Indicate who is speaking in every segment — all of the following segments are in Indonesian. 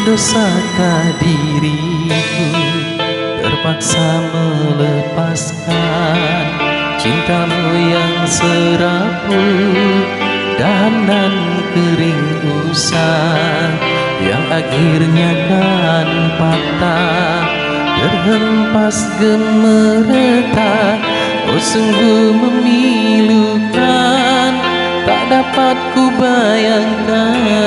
Speaker 1: Berdosakah diriku terpaksa melepaskan Cintamu yang serapuh dan kering usang Yang akhirnya kan patah Terhempas gemeretak Oh sungguh memilukan Tak dapat ku bayangkan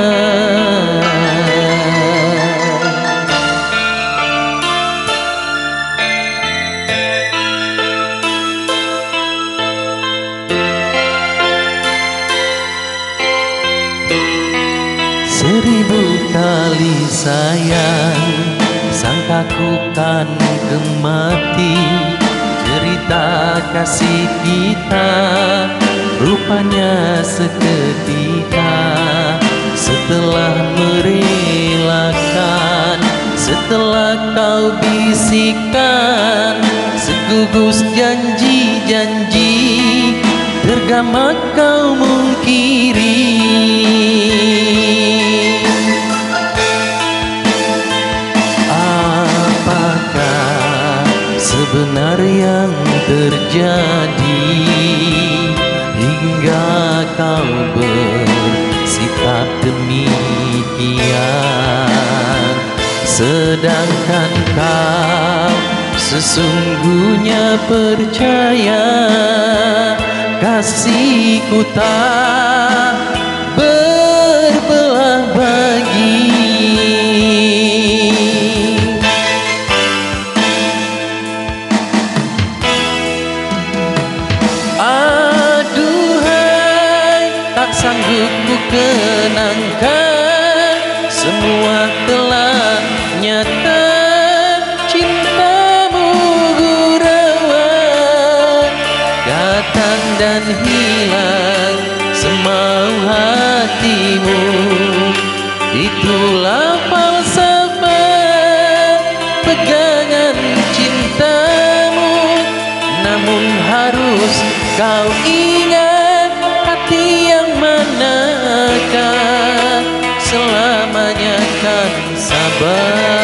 Speaker 1: Seribu kali sayang Sangkaku kan kemati Cerita kasih kita Rupanya seketika. Setelah merelakan Setelah kau bisikan Segugus janji-janji Tergamak kau mungkiri benar yang terjadi hingga kau bersikap demikian. Sedangkan kau sesungguhnya percaya kasihku tak sanggup ku kenangkan Semua telah nyata. Cintamu gurauan Datang dan hilang Semau hatimu. Itulah falsafah Pegangan cintamu. Namun harus kau ingat akan sabar.